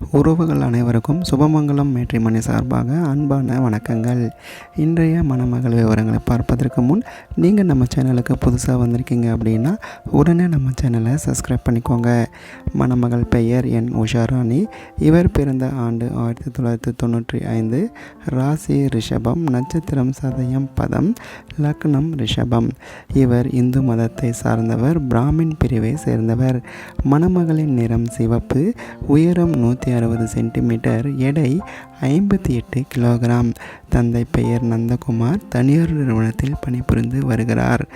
உறவுகள் அனைவருக்கும் சுபமங்கலம் மேட்ரிமணி சார்பாக அன்பான வணக்கங்கள். இன்றைய மணமகள் விவரங்களை பார்ப்பதற்கு முன் நீங்கள் நம்ம சேனலுக்கு புதுசாக வந்திருக்கீங்க அப்படின்னா உடனே நம்ம சேனலை சப்ஸ்கிரைப் பண்ணிக்கோங்க. மணமகள் பெயர் என் உஷாராணி. இவர் பிறந்த ஆண்டு ஆயிரத்தி தொள்ளாயிரத்தி தொண்ணூற்றி ஐந்து. ராசி ரிஷபம் நட்சத்திரம் சதயம் பதம் லக்னம் ரிஷபம். இவர் இந்து மதத்தை சார்ந்தவர் பிராமின் பிரிவை சேர்ந்தவர். மணமகளின் நிறம் சிவப்பு உயரம் நூற்றி அறுபது சென்டிமீட்டர் எடை ஐம்பத்தி எட்டு கிலோகிராம். தந்தை பெயர் நந்தகுமார். தனியார் நிறுவனத்தில் பணிபுரிந்து வருகிறார்.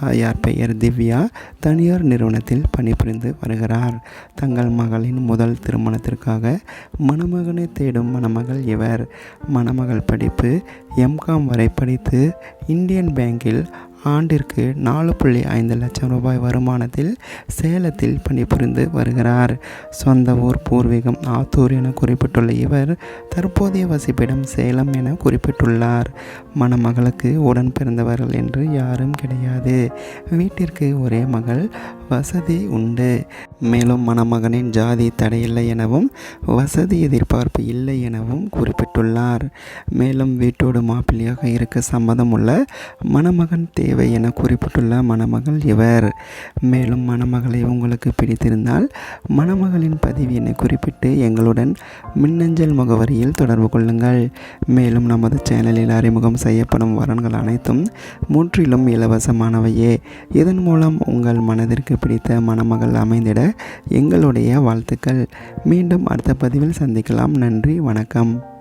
தாயார் பெயர் திவ்யா. தனியார் நிறுவனத்தில் பணிபுரிந்து வருகிறார். தங்கள் மகளின் முதல் திருமணத்திற்காக மணமகனை தேடும் மணமகள் இவர். மணமகள் படிப்பு எம்காம் வரை படித்து இந்தியன் பேங்கில் ஆண்டிற்கு நாலு புள்ளி ஐந்து லட்சம் ரூபாய் வருமானத்தில் சேலத்தில் பணிபுரிந்து வருகிறார். சொந்த ஊர் பூர்வீகம் ஆத்தூர் என குறிப்பிட்டுள்ள இவர் தற்போதைய வசிப்பிடம் சேலம் என குறிப்பிட்டுள்ளார். மணமகளுக்கு உடன் பிறந்தவர்கள் என்று யாரும் கிடையாது. வீட்டிற்கு ஒரே மகள் வசதி உண்டு. மேலும் மணமகனின் ஜாதி தடையில்லை எனவும் வசதி எதிர்பார்ப்பு இல்லை எனவும் குறிப்பிட்டுள்ளார் மேலும் வீட்டோடு மாப்பிள்ளையாக இருக்க சம்மதம் உள்ள மணமகன் தேவை என குறிப்பிட்டுள்ள மணமகள் இவர். மேலும் மணமகளை உங்களுக்கு பிடித்திருந்தால் மணமகளின் பதிவு என குறிப்பிட்டு எங்களுடன் மின்னஞ்சல் முகவரியில் தொடர்பு கொள்ளுங்கள். மேலும் நமது சேனலில் அறிமுகம் செய்யப்படும் வரன்கள் அனைத்தும் முற்றிலும் இலவசமானவையே. இதன் மூலம் உங்கள் மனதிற்கு பிடித்த மணமகள் அமைந்திட எங்களுடைய வாழ்த்துக்கள். மீண்டும் அடுத்த பதிவில் சந்திக்கலாம். நன்றி வணக்கம்.